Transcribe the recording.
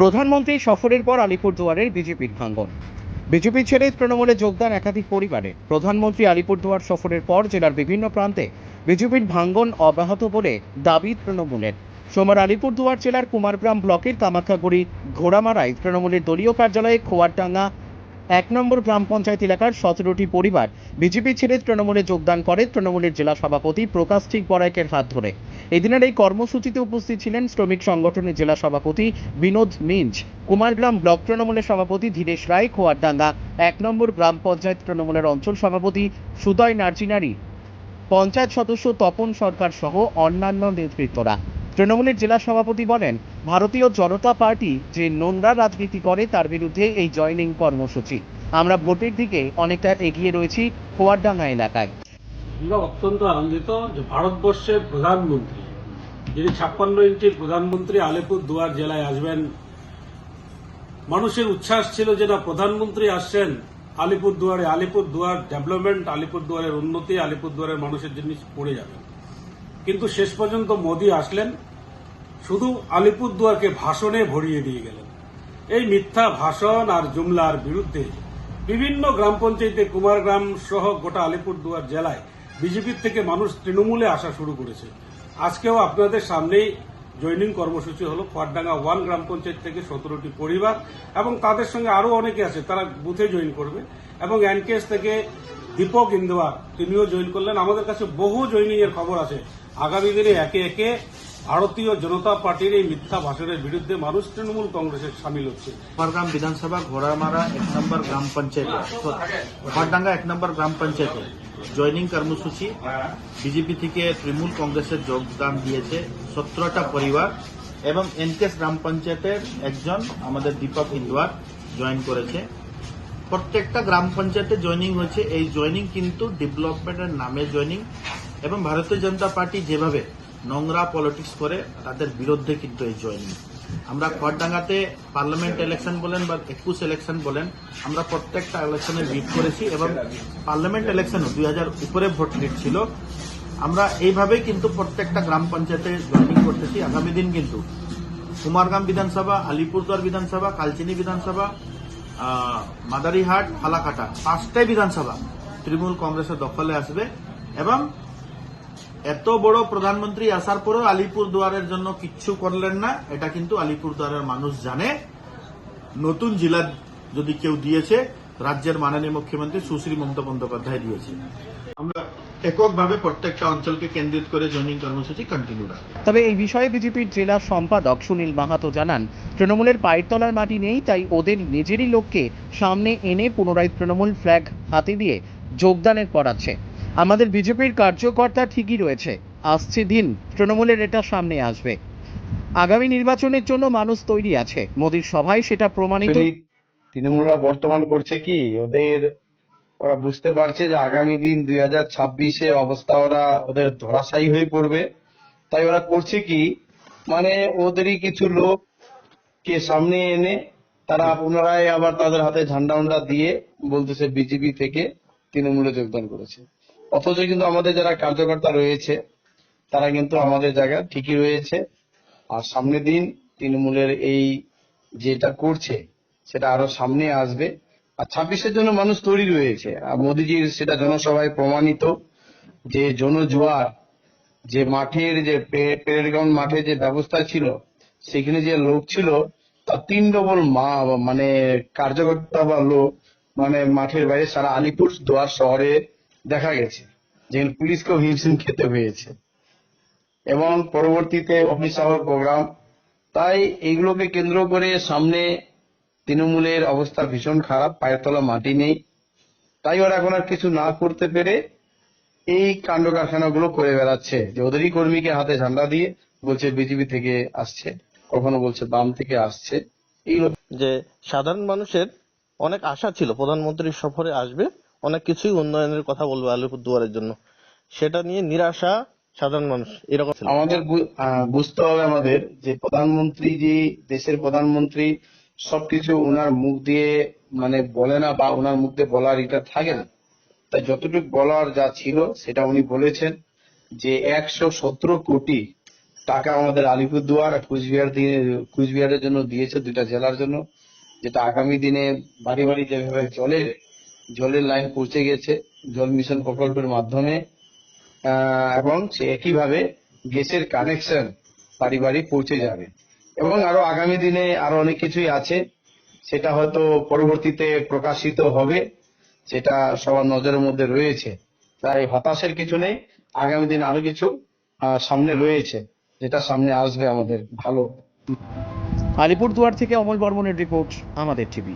প্রধানমন্ত্রী সফরের পর আলিপুরদুয়ারের বিজেপির ভাঙ্গন বিজেপি ছেড়ে তৃণমূলে যোগদান একাধিক পরিবারে। প্রধানমন্ত্রী আলিপুরদুয়ার সফরের পর জেলার বিভিন্ন প্রান্তে বিজেপির ভাঙ্গন অব্যাহত বলে দাবি তৃণমূলের। সোমবার আলিপুরদুয়ার জেলার কুমারগ্রাম ব্লকের কামাখ্যাগুড়ি ঘোড়ামারায় তৃণমূলের দলীয় কার্যালয়ে খোয়ারডাঙ্গা এক নম্বর গ্রাম পঞ্চায়েত এলাকার সতেরোটি পরিবার বিজেপি ছেড়ে তৃণমূলে যোগদান করে। তৃণমূলের জেলা সভাপতি প্রকাশ ঠিক বড়াইকের হাত ধরে এদিনের এই কর্মসূচিতে উপস্থিত ছিলেন শ্রমিক সংগঠনের জেলা সভাপতি বিনোদ মিঞ্জ, কুমারগ্রাম ব্লক তৃণমূলের সভাপতি ধীরেশ রায়, খোয়ারডাঙ্গা এক নম্বর গ্রাম পঞ্চায়েত তৃণমূলের অঞ্চল সভাপতি সুদয় নার্জিনারি, পঞ্চায়েত সদস্য তপন সরকার সহ অন্যান্য নেতৃত্বরা। তৃণমূলের জেলা সভাপতি বলেন, ভারতীয় জনতা পার্টি যে নোংরা রাজনীতি করে তার বিরুদ্ধে এই জয়নিং কর্মসূচি। আমরা ভোটের দিকে অনেকটা এগিয়ে রয়েছি খোয়ারডাঙ্গা এলাকায়। আমরা অত্যন্ত আনন্দিত যে ভারতবর্ষের প্রধানমন্ত্রী, যিনি ছাপ্পান্ন ইঞ্চির প্রধানমন্ত্রী আলিপুর দুয়ার জেলায় আসবেন, মানুষের উচ্ছ্বাস ছিল যে না প্রধানমন্ত্রী আসছেন আলিপুর দুয়ারে, আলিপুর দুয়ার ডেভেলপমেন্ট, আলিপুর দুয়ারের উন্নতি, আলিপুর দুয়ারের মানুষের জিনিস পড়ে যাবে। কিন্তু শেষ পর্যন্ত মোদী আসলেন, শুধু আলিপুর দুয়ারকে ভাষণে ভরিয়ে দিয়ে গেলেন। এই মিথ্যা ভাষণ আর জুমলার বিরুদ্ধে বিভিন্ন গ্রাম পঞ্চায়েতে কুমারগ্রাম সহ গোটা আলিপুর দুয়ার জেলায় বিজেপির থেকে মানুষ তৃণমূলে আসা শুরু করেছে। আজকেও আপনাদের সামনেই জয়নিং কর্মসূচি হলো। খোয়ারডাঙ্গা ওয়ান গ্রাম পঞ্চায়েত থেকে সতেরোটি পরিবার এবং তাদের সঙ্গে আরও অনেকে আছে, তারা বুথে জয়েন করবে। এবং এনকেএস থেকে দীপক ইন্দোয়ার, তিনিও জয়েন করলেন। আমাদের কাছে বহু জয়নিং এর খবর আছে। আগামী দিনে একে একে ভারতীয় জনতা পার্টির এই মিথ্যা ভাষণের বিরুদ্ধে মানুষ তৃণমূল কংগ্রেসের সামিল হচ্ছে। কুমারগ্রাম বিধানসভা ঘোড়ামারা এক নম্বর গ্রাম পঞ্চায়েত খড়ডাঙ্গা এক নম্বর গ্রাম পঞ্চায়েতে। জয়নিং কর্মসূচি। বিজেপি থেকে তৃণমূল কংগ্রেসের যোগদান দিয়েছে সতেরোটা পরিবার এবং এনকেস গ্রাম পঞ্চায়েতের একজন আমাদের দীপক ইন্দোয়ার জয়েন করেছে। প্রত্যেকটা গ্রাম পঞ্চায়েতে জয়নিং হয়েছে। এই জয়নিং কিন্তু ডেভেলপমেন্টের নামে জয়নিং এবং ভারতীয় জনতা পার্টি যেভাবে নোংরা পলিটিক্স করে, তাদের বিরুদ্ধে কিন্তু এই জয়নিং। আমরা খড়ডাঙ্গাতে পার্লামেন্ট ইলেকশন বলেন বা একুশ ইলেকশন বলেন, আমরা প্রত্যেকটা ইলেকশনে লিড করেছি এবং পার্লামেন্ট ইলেকশনও দুই হাজার উপরে ভোট লিড ছিল। আমরা এইভাবেই কিন্তু প্রত্যেকটা গ্রাম পঞ্চায়েতে জয়নিং করতেছি। আগামী দিন কিন্তু কুমারগ্রাম বিধানসভা, আলিপুরদুয়ার বিধানসভা, কালচিনি বিধানসভা মাদারিহাট, ফালাকাটা পাঁচটাই বিধানসভা তৃণমূল কংগ্রেসের দখলে আসবে এবং এত বড় প্রধানমন্ত্রী আসার পরেও আলিপুর দুয়ারের জন্য কিচ্ছু করলেন না, এটা কিন্তু আলিপুর দুয়ারের মানুষ জানে। নতুন জেলা যদি কেউ দিয়েছে, রাজ্যের মাননীয় মুখ্যমন্ত্রী সুশ্রী মমতা বন্দ্যোপাধ্যায় দিয়েছে। আমরা এককভাবে প্রত্যেকটা অঞ্চলকে কেন্দ্রিত করে জয়নিং কর্মসূচি কন্টিনিউ তবে এই বিষয়ে বিজেপির জেলা সম্পাদক সুনীল মাহাতো জানান, তৃণমূলের পায়ের তলার মাটি নেই, তাই ওদের নিজেরই লোককে সামনে এনে পুনরায় তৃণমূল ফ্ল্যাগ হাতে দিয়ে যোগদানের করাচ্ছে আমাদের বিজেপির কার্যকর্তা ঠিকই রয়েছে। আসছে দিন, তৃণমূলের এটা সামনে আসবে। আগামী নির্বাচনের জন্য মানুষ তৈরি আছে। মোদীর সভায় সেটা প্রমাণিত তৃণমূলরা বর্তমান করছে কি? ওদের ওরা বুঝতে পারছে যে আগামী দিন দুই হাজার ছাব্বিশে অবস্থা ওরা ওদের ধরাশায়ী হয়ে পড়বে। তাই ওরা করছে কি? মানে ওদেরই কিছু লোক কে সামনে এনে তারা পুনরায় আবার তাদের হাতে ঝান্ডা উন্ডা দিয়ে বলতেছে বিজেপি থেকে তৃণমূলে যোগদান করেছে। অথচ কিন্তু আমাদের যারা কার্যকর্তা রয়েছে, তারা কিন্তু আমাদের জায়গা ঠিকই রয়েছে। আর সামনের দিন তৃণমূলের এই যেটা করছে, সেটা আরও সামনে আসবে। আর ছাব্বিশের জন্য মানুষ তৈরি রয়েছে। আর মোদিজির সেটা জনসভায় প্রমাণিত যে জনজোয়ার, যে মাঠের যে প্যারেড গ্রাউন্ড মাঠে যে ব্যবস্থা ছিল, সেখানে যে লোক ছিল, তার তিন ডবল মা মানে কার্যকর্তা বা লোক মানে মাঠের বাইরে সারা আলিপুর দুয়ার শহরে দেখা গেছে যেখানে পুলিশকেও হিমশিম খেতে হয়েছে। এবং পরবর্তীতে অফিস আওয়ার প্রোগ্রাম তাই এইগুলোকে কেন্দ্র করে সামনে তৃণমূলের অবস্থা ভীষণ খারাপ, পায়ের তলা মাটি নেই। তাই ওরা এখন আর কিছু না করতে পেরে এই কাণ্ড কারখানাগুলো করে বেড়াচ্ছে। যে ওদেরই কর্মীকে হাতে ঝান্ডা দিয়ে বলছে বিজেপি থেকে আসছে। কখনো বলছে, বাম থেকে আসছে। এইগুলো যে সাধারণ মানুষের অনেক আশা ছিল, প্রধানমন্ত্রী সফরে আসবে। অনেক কিছুই উন্নয়নের কথা বলবে আলিপুর দুয়ারের জন্য। সেটা নিয়ে নিরাশা সাধারণ মানুষ, এরকম আমাদের বুঝতে হবে আমাদের যে প্রধানমন্ত্রী যে দেশের প্রধানমন্ত্রী, সবকিছু ওনার মুখ দিয়ে মানে বলে না বা ওনার মুখ দিয়ে বলার এটা থাকে না। তাই যতটুকু বলার যা ছিল, সেটা উনি বলেছেন যে একশো সতেরো কোটি টাকা আমাদের আলিপুরদুয়ার আর কুচবিহার দিয়ে, কুচবিহারের জন্য দিয়েছে দুইটা জেলার জন্য। যেটা আগামী দিনে বাড়ি বাড়ি যেভাবে জলের জলের লাইন পৌঁছে গেছে, জল মিশন প্রকল্পের মাধ্যমে। এবং সে একইভাবে গ্যাসের কানেকশন বাড়ি বাড়ি পৌঁছে যাবে। এবং আরও আগামী দিনে আরও অনেক কিছুই আছে, সেটা হয়তো পরবর্তীতে প্রকাশিত হবে, সেটা সবার নজরের মধ্যে রয়েছে। তাই হতাশের কিছু নেই, আগামী দিন আরও কিছু সামনে রয়েছে, যেটা সামনে আসবে আমাদের ভালো। আলিপুরদুয়ার থেকে অমল বর্মনের রিপোর্ট, আমাদের টিভি।